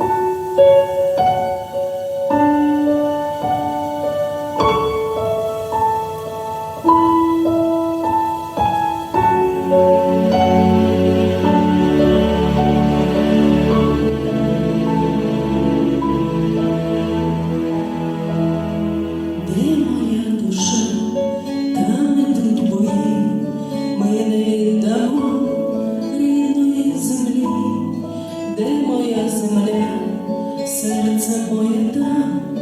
Música серце моє там.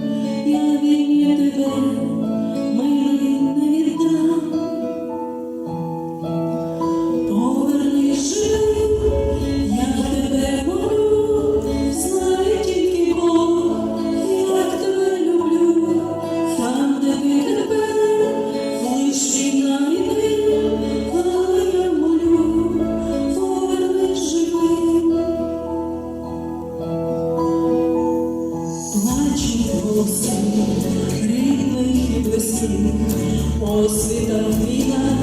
Рівних і близьких освіта війна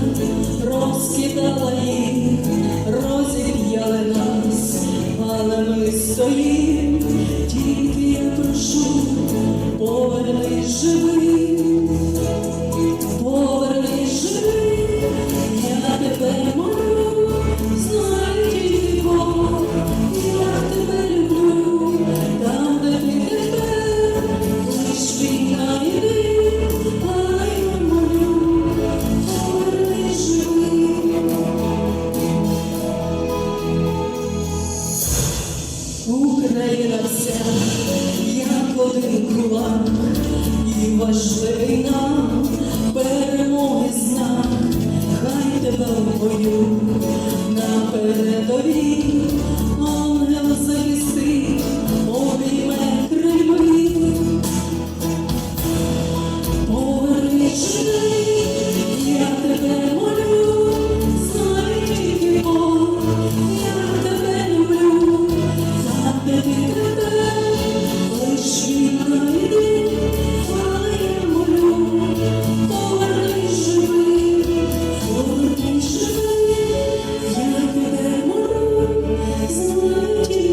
розкидала їх, розіб'яли нас, але ми стоїмо, тільки я прошу повернути. серця, як один кулак, і важливий нам перемоги знак, хай тебе в на передовій. you.